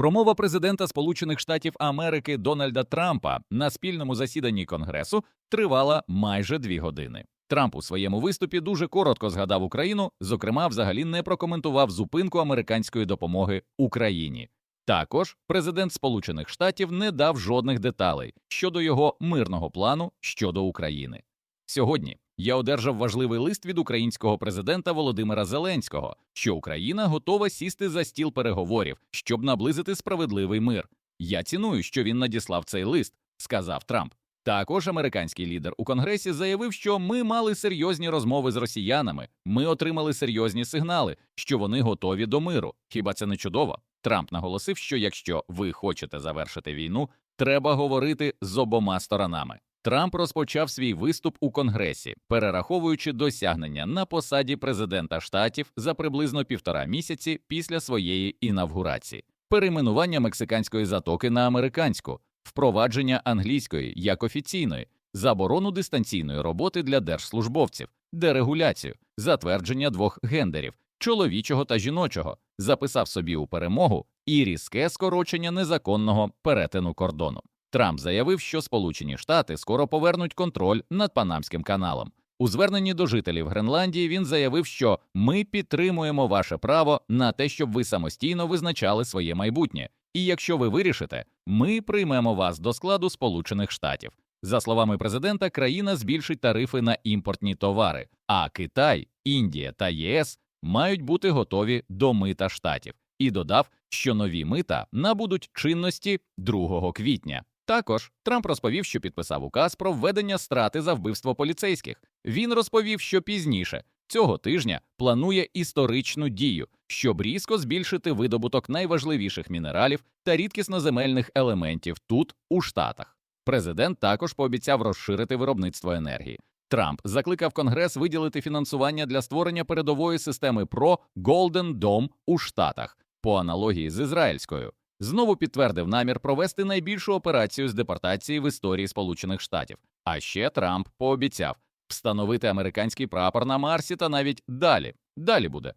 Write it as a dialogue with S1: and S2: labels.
S1: Промова президента Сполучених Штатів Америки Дональда Трампа на спільному засіданні Конгресу тривала майже дві години. Трамп у своєму виступі дуже коротко згадав Україну, зокрема, взагалі не прокоментував зупинку американської допомоги Україні. Також президент Сполучених Штатів не дав жодних деталей щодо його мирного плану щодо України. Сьогодні я одержав важливий лист від українського президента Володимира Зеленського, що Україна готова сісти за стіл переговорів, щоб наблизити справедливий мир. Я ціную, що він надіслав цей лист, сказав Трамп. Також американський лідер у конгресі заявив, що ми мали серйозні розмови з росіянами. Ми отримали серйозні сигнали, що вони готові до миру. Хіба це не чудово? Трамп наголосив, що якщо ви хочете завершити війну, треба говорити з обома сторонами. Трамп розпочав свій виступ у Конгресі, перераховуючи досягнення на посаді президента штатів за приблизно півтора місяці після своєї інавгурації, перейменування мексиканської затоки на американську, впровадження англійської як офіційної, заборону дистанційної роботи для держслужбовців, дерегуляцію, затвердження двох гендерів чоловічого та жіночого, записав собі у перемогу і різке скорочення незаконного перетину кордону. Трамп заявив, що Сполучені Штати скоро повернуть контроль над Панамським каналом. У зверненні до жителів Гренландії він заявив, що ми підтримуємо ваше право на те, щоб ви самостійно визначали своє майбутнє. І якщо ви вирішите, ми приймемо вас до складу Сполучених Штатів. За словами президента, країна збільшить тарифи на імпортні товари, а Китай, Індія та ЄС мають бути готові до мита штатів. І додав, що нові мита набудуть чинності 2 квітня. Також Трамп розповів, що підписав указ про введення страти за вбивство поліцейських. Він розповів, що пізніше цього тижня планує історичну дію, щоб різко збільшити видобуток найважливіших мінералів та рідкісноземельних елементів тут, у Штатах. Президент також пообіцяв розширити виробництво енергії. Трамп закликав Конгрес виділити фінансування для створення передової системи ПРО Golden Dome у Штатах по аналогії з ізраїльською. Знову підтвердив намір провести найбільшу операцію з депортації в історії Сполучених Штатів. А ще Трамп пообіцяв встановити американський прапор на Марсі та навіть далі. Далі буде.